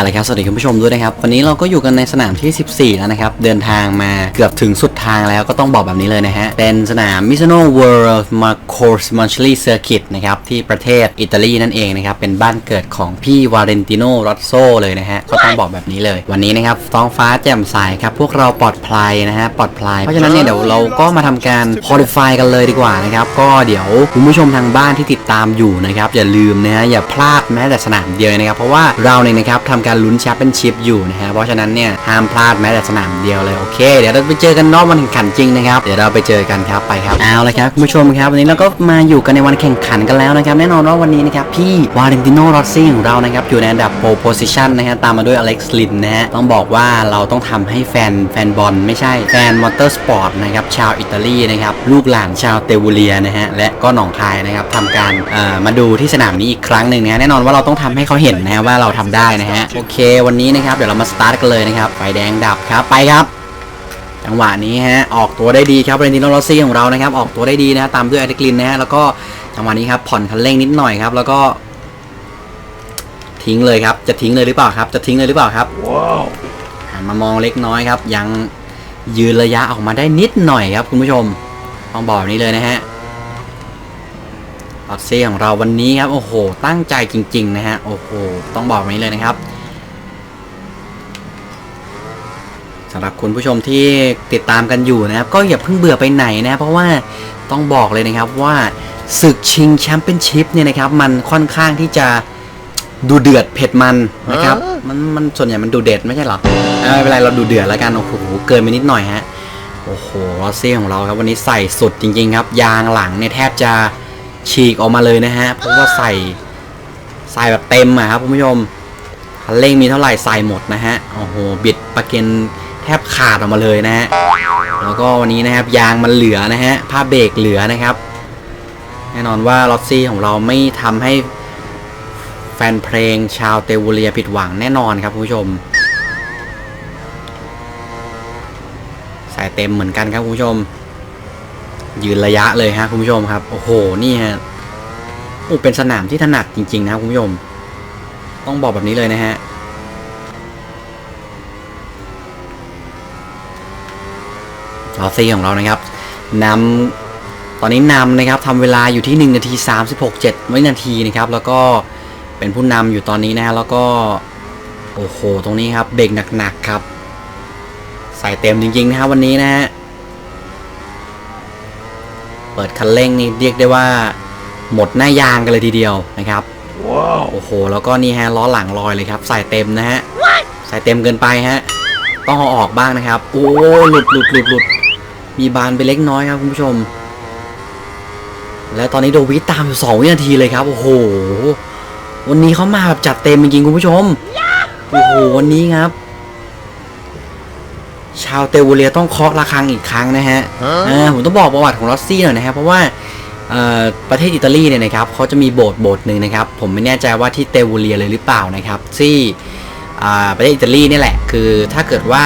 เอาละครับ สวัสดีคุณผู้ชมด้วยนะครับ วันนี้เราก็อยู่กันในสนามที่ 14 แล้วนะครับ เดินทางมาเกือบถึงสุดทางแล้วก็ต้องบอกแบบนี้เลยนะฮะ เป็นสนาม Misano World Marcos m a n c h l i Circuit นะครับ ที่ประเทศอิตาลีนั่นเองนะครับ เป็นบ้านเกิดของพี่วาเรนติโนรอสโซเลยนะฮะ ก็ต้องบอกแบบนี้เลย วันนี้นะครับ ท้องฟ้าแจ่มใสครับ พวกเราปลอดภัยนะฮะ ปลอดภัย เพราะฉะนั้นเนี่ยเดี๋ยวเราก็มาทำการ qualify กันเลยดีกว่านะครับ ก็เดี๋ยวคุณผู้ชมทางบ้านที่ติดตามอยู่นะครับอย่าลืมนะฮะอย่าพลาดแม้แต่สนามเดียวนะครับเพราะว่าเราเนี่ยนะครับทำการลุ้นแชมเปี้ยนชิพอยู่นะฮะเพราะฉะนั้นเนี่ยห้ามพลาดแม้แต่สนามเดียวเลยโอเค เดี๋ยวเราไปเจอกันนอกวันแข่งขันจริงนะครับเดี๋ยวเราไปเจอกันครับไปครับเอาละครับคุณผู้ชมครับวันนี้เราก็มาอยู่กันในวันแข่งขันกันแล้วนะครับแน่นอนว่าวันนี้นะครับพี่วาเลนติโนรอสซี่ของเรานะครับอยู่ในอันดับโปรโพซิชันนะฮะตามมาด้วยอเล็กซ์ลินนะฮะต้องบอกว่าเราต้องทำให้แฟนแฟนบอลไม่ใช่แฟนมอเตอร์สปอร์ตนะครับชาวอิตาลีนะครับลูกหลานชาวเตวูเลียนะฮะและก็หนองคายนะครับทำการเอ่อมาดูที่สนามนี้อีกครั้งหนึ่งนะแน่นอนว่าเราต้องทำให้เขาเห็นนะว่าเราทำได้นะฮะโอเค วันนี้นะครับ เดี๋ยวเรามาสตาร์ทกันเลยนะครับ ไฟแดงดับครับ ไปครับ จังหวะนี้ฮะ ออกตัวได้ดีครับเรนติโนโรซี่ของเรานะครับ ออกตัวได้ดีนะฮะตามด้วยอเดกลินนะฮะ แล้วก็จังหวะนี้ครับ ผ่อนคันเร่งนิดหน่อยครับ แล้วก็ ทิ้งเลยครับ จะทิ้งเลยหรือเปล่าครับ จะทิ้งเลยหรือเปล่าครับหันมามองเล็กน้อยครับ ยังยืนระยะออกมาได้นิดหน่อยครับคุณผู้ชม ต้องบอกแบบนี้เลยนะฮะออสเซี่ของเราวันนี้ครับ โอ้โห ตั้งใจจริง ๆ นะฮะ โอ้โห ต้องบอกแบบนี้เลยนะครับ สำหรับคุณผู้ชมที่ติดตามกันอยู่นะครับ ก็อย่าเพิ่งเบื่อไปไหนนะ เพราะว่าต้องบอกเลยนะครับว่าศึกชิงแชมเปี้ยนชิพเนี่ยนะครับ มันค่อนข้างที่จะดูเดือดเผ็ดมันนะครับ มันมันส่วนใหญ่มันดูเด็ดไม่ใช่เหรอเออไม่เป็นไรเราดูเดือดแล้วกันโอ้โหเกินไปนิดหน่อยฮะโอ้โหรอสซี่ของเราครับวันนี้ใส่สุดจริง ๆ ครับ ยางหลังเนี่ยแทบจะฉีกออกมาเลยนะฮะเพราะว่าใส่ใส่แบบเต็มอะครับคุณผู้ชมคันเร่งมีเท่าไหร่ใส่หมดนะฮะโอ้โหบิดประเก็น แทบขาดออกมาเลยนะฮะแล้วก็วันนี้นะครับยางมันเหลือนะฮะผ้าเบรกเหลือนะครับ แน่นอนว่าลอตซี่ของเราไม่ทำให้แฟนเพลงชาวเตวูเลียผิดหวังแน่นอนครับคุณผู้ชม สายเต็มเหมือนกันครับคุณผู้ชม ยืนระยะเลยฮะคุณผู้ชมครับ โอ้โหนี่ฮะโอ้เป็นสนามที่ถนัดจริง ๆ นะครับคุณผู้ชม ต้องบอกแบบนี้เลยนะฮะ ลอซี่ของเรานะครับนำตอนนี้นำนะครับทำเวลาอยู่ที่ 1 นาที 36 7วินาทีนะครับ แล้วก็เป็นผู้นำอยู่ตอนนี้นะฮะแล้วก็โอ้โหตรงนี้ครับเบรกหนักๆครับ ใส่เต็มจริงๆนะครับวันนี้นะฮะเปิดคันเร่งนี่เรียกได้ว่า หมดหน้ายางกันเลยทีเดียวนะครับโอ้โห แล้วก็นี่ฮะล้อหลังลอยเลยครับ ใส่เต็มนะฮะใส่เต็มเกินไปฮะต้องเอาออกบ้างนะครับ โอ้ยหลุดหลุดหลุดหลุด มีบานไปเล็กน้อยครับคุณผู้ชม และตอนนี้โดวิดตามอยู่สองวินาทีเลยครับ โอ้โห วันนี้เขามาแบบจัดเต็มจริงๆคุณผู้ชม โอ้โห วันนี้ครับ ชาวเตวูเลียต้องเคาะระฆังอีกครั้งนะฮะอ่าผมต้องบอกประวัติของลอสซี่หน่อยนะครับเพราะว่าเอ่อประเทศอิตาลีเนี่ยนะครับเขาจะมีโบสถ์โบสถ์หนึ่งนะครับ ผมไม่แน่ใจว่าที่เตวูเลียเลยหรือเปล่านะครับ ที่อ่าประเทศอิตาลีนี่แหละ คือถ้าเกิดว่า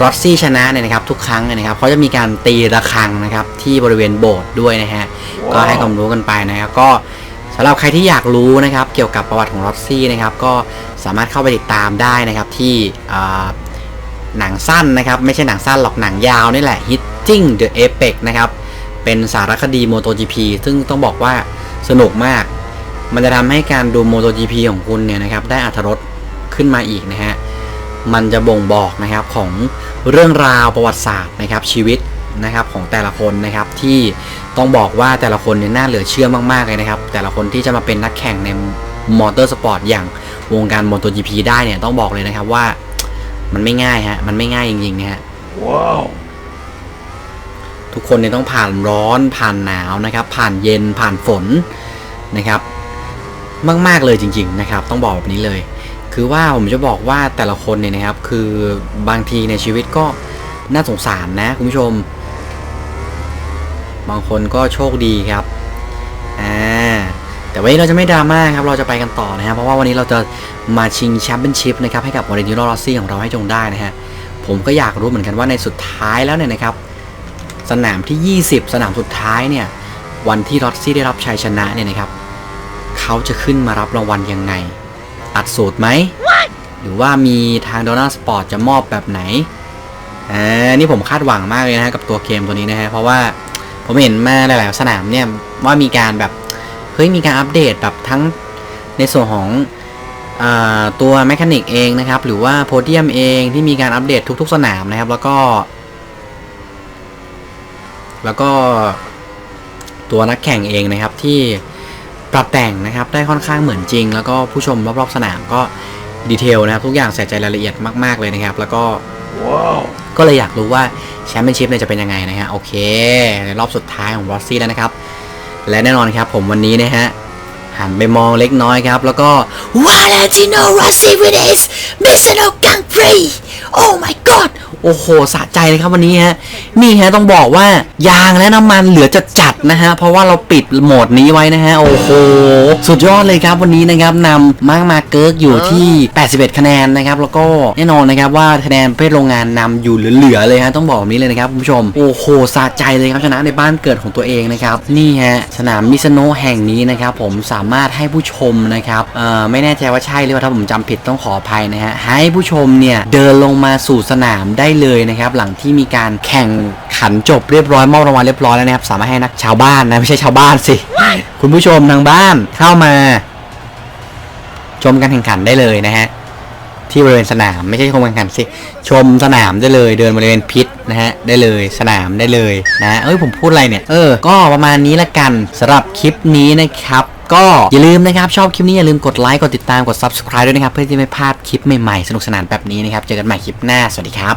รอสซี่ชนะเนี่ยนะครับทุกครั้งเนี่ยนะครับเขาจะมีการตีระฆังนะครับที่บริเวณโบสถ์ด้วยนะฮะก็ให้ความรู้กันไปนะครับก็สำหรับใครที่อยากรู้นะครับเกี่ยวกับประวัติของรอสซี่นะครับก็สามารถเข้าไปติดตามได้นะครับที่อ่าหนังสั้นนะครับไม่ใช่หนังสั้นหรอกหนังยาวนี่แหละ Hitting the Apex นะครับเป็นสารคดี MotoGP ซึ่งต้องบอกว่าสนุกมาก มันจะทำให้การดู MotoGP ของคุณเนี่ยนะครับได้อัธรสขึ้นมาอีกนะฮะ มันจะบ่งบอกนะครับของเรื่องราวประวัติศาสตร์นะครับชีวิตนะครับของแต่ละคนนะครับที่ต้องบอกว่าแต่ละคนเนี่ยน่าเหลือเชื่อมากๆเลยนะครับ แต่ละคนที่จะมาเป็นนักแข่งในมอเตอร์สปอร์ตอย่างวงการมอเตอร์จีพีได้เนี่ยต้องบอกเลยนะครับว่ามันไม่ง่ายฮะมันไม่ง่ายจริงๆนะฮะทุกคนเนี่ยต้องผ่านร้อนผ่านหนาวนะครับ ผ่านเย็นผ่านฝนนะครับ มากๆเลยจริง ๆ นะครับ ต้องบอกแบบนี้เลย คือว่าผมจะบอกว่าแต่ละคนเนี่ยนะครับ คือบางทีในชีวิตก็น่าสงสารนะคุณผู้ชม บางคนก็โชคดีครับอ่าแต่วันนี้เราจะไม่ดราม่าครับ เราจะไปกันต่อนะครับ เพราะว่าวันนี้เราจะมาชิงแชมเปี้ยนชิพนะครับให้กับวอร์เรนติโนรอซี่ของเราให้จงได้นะฮะ ผมก็อยากรู้เหมือนกันว่าในสุดท้ายแล้วเนี่ยนะครับ สนามที่ 20 สนามสุดท้ายเนี่ย วันที่รอซี่ได้รับชัยชนะเนี่ยนะครับ เขาจะขึ้นมารับรางวัลยังไง ตัดสูตรไหม หรือว่ามีทาง Donald Sport จะมอบแบบไหนอ่านี่ผมคาดหวังมากเลยนะฮะกับตัวเกมตัวนี้นะฮะ เพราะว่าผมเห็นมาหลาย ๆ สนามเนี่ยว่ามีการแบบ เฮ้ยมีการอัปเดตแบบทั้งในส่วนของอาตัวแมคานิกเองนะครับ หรือว่าโพเดียมเองที่มีการอัปเดตทุก ๆ สนามนะครับ แล้วก็ แล้วก็ตัวนักแข่งเองนะครับที่ ปรับแต่งนะครับได้ค่อนข้างเหมือนจริง แล้วก็ผู้ชมรอบๆสนามก็ดีเทลนะครับทุกอย่างใส่ใจรายละเอียดมากๆเลยนะครับ แล้วก็ก็เลยอยากรู้ว่าแชมเปี้ยนชิพเนี่ยจะเป็นยังไงนะฮะโอเค ในรอบสุดท้ายของรอสซี่แล้วนะครับ และแน่นอนครับผมวันนี้นะฮะหันไปมองเล็กน้อยครับ แล้วก็ Valentino Rossi with his Mizuno Grand Prix Oh my god โอ้โหสะใจเลยครับวันนี้ฮะนี่ฮะต้องบอกว่ายางและน้ำมันเหลือจะจัดนะฮะเพราะว่าเราปิดโหมดนี้ไว้นะฮะโอ้โหสุดยอดเลยครับวันนี้นะครับนำมาร์กมาเกิร์กอยู่ที่ 81 คะแนนนะครับแล้วก็แน่นอนนะครับว่าคะแนนเภทโรงงานนำอยู่เหลือๆเลยฮะต้องบอกแบบนี้เลยนะครับคุณผู้ชมโอ้โหสะใจเลยครับชนะในบ้านเกิดของตัวเองนะครับนี่ฮะสนามมิซโนแห่งนี้นะครับผมสามารถให้ผู้ชมนะครับเอ่อไม่แน่ใจว่าใช่หรือเปล่าถ้าผมจำผิดต้องขออภัยนะฮะให้ผู้ชมเนี่ยเดินลงมาสู่สนามได้เลยนะครับ หลังที่มีการแข่งขันจบเรียบร้อยมอบรางวัลเรียบร้อยแล้วนะครับ สามารถให้นักชาวบ้านนะไม่ใช่ชาวบ้านสิ คุณผู้ชมทางบ้านเข้ามา ชมการแข่งขันได้เลยนะฮะที่บริเวณสนามไม่ใช่ชมการแข่งขันสิชมสนามได้เลย เดินบริเวณพิษนะฮะได้เลยสนามได้เลยนะฮะเอ้ยผมพูดอะไรเนี่ยเออก็ประมาณนี้ละกันสำหรับคลิปนี้นะครับก็อย่าลืมนะครับ ชอบคลิปนี้อย่าลืมกดไลค์กดติดตามกด subscribe ด้วยนะครับ เพื่อที่จะไม่พลาดคลิปใหม่ ๆ สนุกสนานแบบนี้นะครับ เจอกันใหม่คลิปหน้า สวัสดีครับ